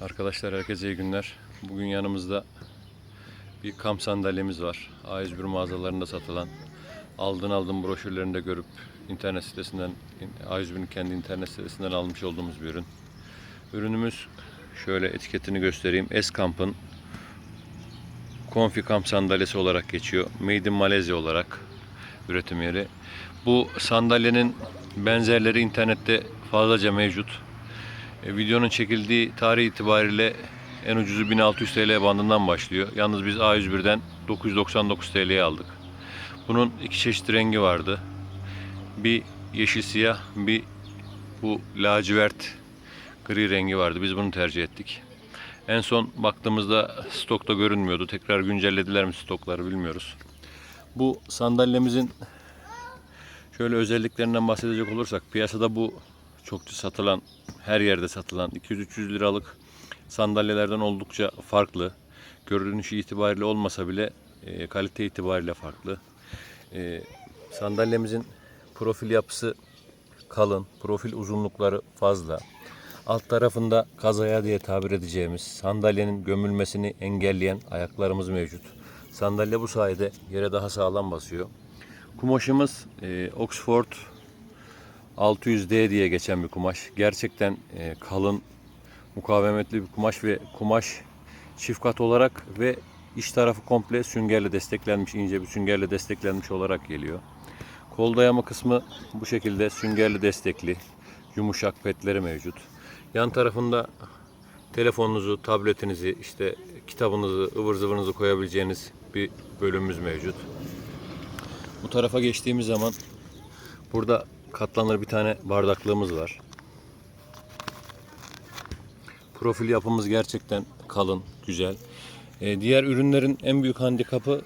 Arkadaşlar herkese iyi günler. Bugün yanımızda bir kamp sandalyemiz var. A101 mağazalarında satılan. Aldın aldım broşürlerinde görüp internet sitesinden A101'in kendi internet sitesinden almış olduğumuz bir ürün. Ürünümüz şöyle etiketini göstereyim. Eskamp'ın Konfi kamp sandalyesi olarak geçiyor. Made in Malezya olarak üretim yeri. Bu sandalyenin benzerleri internette fazlaca mevcut. E, videonun çekildiği tarih itibariyle en ucuzu 1600 TL bandından başlıyor. Yalnız biz A101'den 999 TL'ye aldık. Bunun iki çeşit rengi vardı. Bir yeşil siyah, bir bu lacivert gri rengi vardı. Biz bunu tercih ettik. En son baktığımızda stokta görünmüyordu. Tekrar güncellediler mi stokları bilmiyoruz. Bu sandalyemizin şöyle özelliklerinden bahsedecek olursak piyasada bu çokça satılan, her yerde satılan 200-300 liralık sandalyelerden oldukça farklı. Görünüşü itibariyle olmasa bile e, kalite itibariyle farklı. E, sandalyemizin profil yapısı kalın, profil uzunlukları fazla. Alt tarafında kazaya diye tabir edeceğimiz sandalyenin gömülmesini engelleyen ayaklarımız mevcut. Sandalye bu sayede yere daha sağlam basıyor. Kumaşımız e, Oxford 600D diye geçen bir kumaş. Gerçekten e, kalın, mukavemetli bir kumaş ve kumaş çift kat olarak ve iç tarafı komple süngerle desteklenmiş, ince bir süngerle desteklenmiş olarak geliyor. Kol dayama kısmı bu şekilde süngerli destekli, yumuşak petleri mevcut. Yan tarafında telefonunuzu, tabletinizi, işte kitabınızı, ıvır zıvırınızı koyabileceğiniz bir bölümümüz mevcut. Bu tarafa geçtiğimiz zaman burada katlanır bir tane bardaklığımız var. Profil yapımız gerçekten kalın, güzel. Ee, diğer ürünlerin en büyük handikapı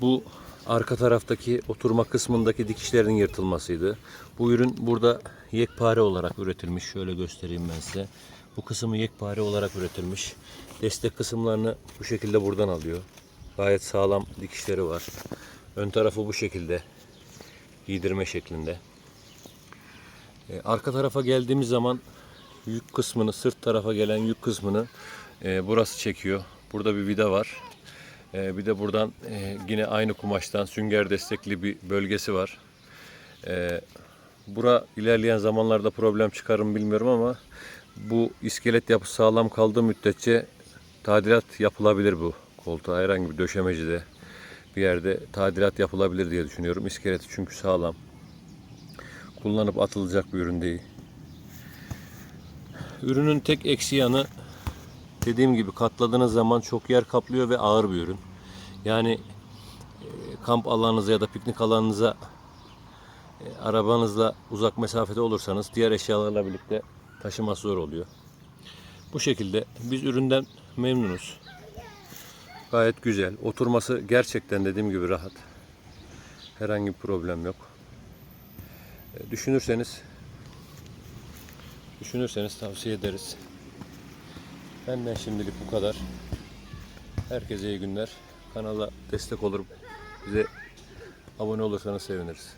bu arka taraftaki oturma kısmındaki dikişlerin yırtılmasıydı. Bu ürün burada yekpare olarak üretilmiş. Şöyle göstereyim ben size. Bu kısmı yekpare olarak üretilmiş. Destek kısımlarını bu şekilde buradan alıyor. Gayet sağlam dikişleri var. Ön tarafı bu şekilde. Giydirme şeklinde. Ee, arka tarafa geldiğimiz zaman yük kısmını, sırt tarafa gelen yük kısmını e, burası çekiyor. Burada bir vida var. E, bir de buradan e, yine aynı kumaştan sünger destekli bir bölgesi var. E, bura ilerleyen zamanlarda problem çıkarır mı bilmiyorum ama bu iskelet yapısı sağlam kaldığı müddetçe tadilat yapılabilir bu koltuğa. Herhangi bir döşemecide bir yerde tadilat yapılabilir diye düşünüyorum. İskeleti çünkü sağlam. Kullanıp atılacak bir ürün değil. Ürünün tek eksi yanı dediğim gibi katladığınız zaman çok yer kaplıyor ve ağır bir ürün. Yani e, kamp alanınıza ya da piknik alanınıza e, arabanızla uzak mesafede olursanız diğer eşyalarla birlikte taşıması zor oluyor. Bu şekilde biz üründen memnunuz. Gayet güzel. Oturması gerçekten dediğim gibi rahat. Herhangi bir problem yok. Düşünürseniz düşünürseniz tavsiye ederiz. Benden şimdilik bu kadar. Herkese iyi günler. Kanala destek olur bize abone olursanız seviniriz.